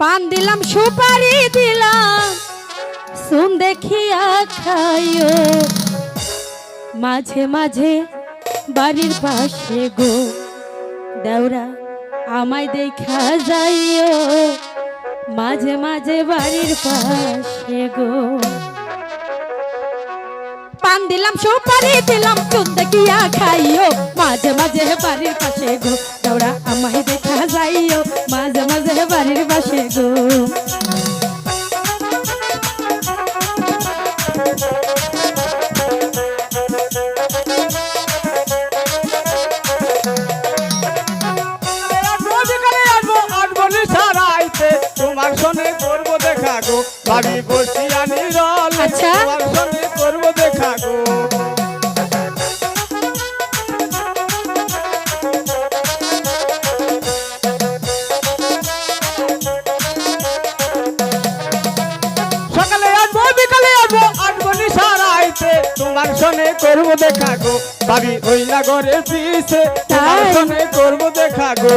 পান দিলাম, সুপারি দিলাম শুন দেখিয়া খাইও। মাঝে মাঝে বাড়ির পাশে গো, দেওরা আমায় দেখা যাইও। মাঝে মাঝে বাড়ির পাশে গো। পান দিলাম সুপারি দিলাম চুন দেখিয়া খাইও। মাঝে মাঝে বাড়ির পাশে গো তোরা আমায় দেখা যাইও। মাঝে মাঝে বাড়ির পাশে গো। তোমার সনে করব দেখা গো ভাবি বসিয়া নিরল। আচ্ছা। তোমার সনে করব দেখা গো। সকালে আসব বিকালে আসব আসব নিশারাইতে। তোমার সনে করব দেখা গো। ভাবি ওই লাগরে পিছে তোমার সনে করব দেখা গো।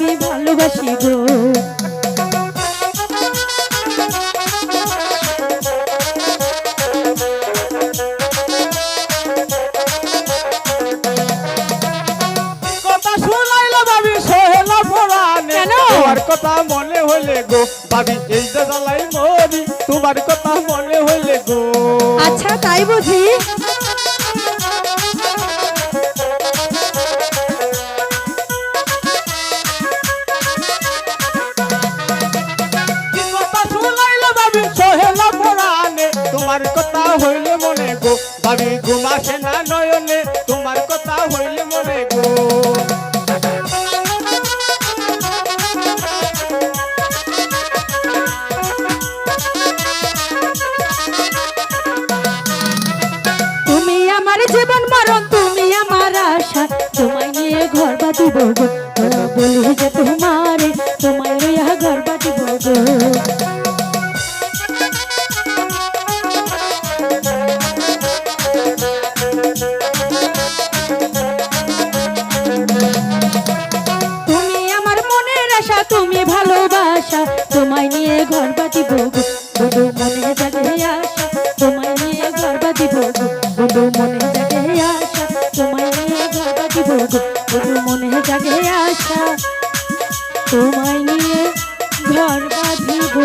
আমি ভালোবাসি গো। কথা মনে হলে গো ভাবি এই যে মরি তোমার কথা মনে হলে গো। আচ্ছা তাই বুঝি? ভাবি ঘুমাসে না নয়নে, তোমার কথা হইলে মনে গো। তুমি আমার জীবন মরণ, তুমি আমার আশা, তোমায় নিয়ে ঘর বাঁধিব বলি যে তোমারে গো বন্ধু মনে জাগে আশা তোমায় নিয়ে গর্বা দিব গো বন্ধু মনে জাগে আশা তোমায় নিয়ে গর্বা দিব গো বন্ধু মনে জাগে আশা তোমায় নিয়ে ঘর বাঁধিব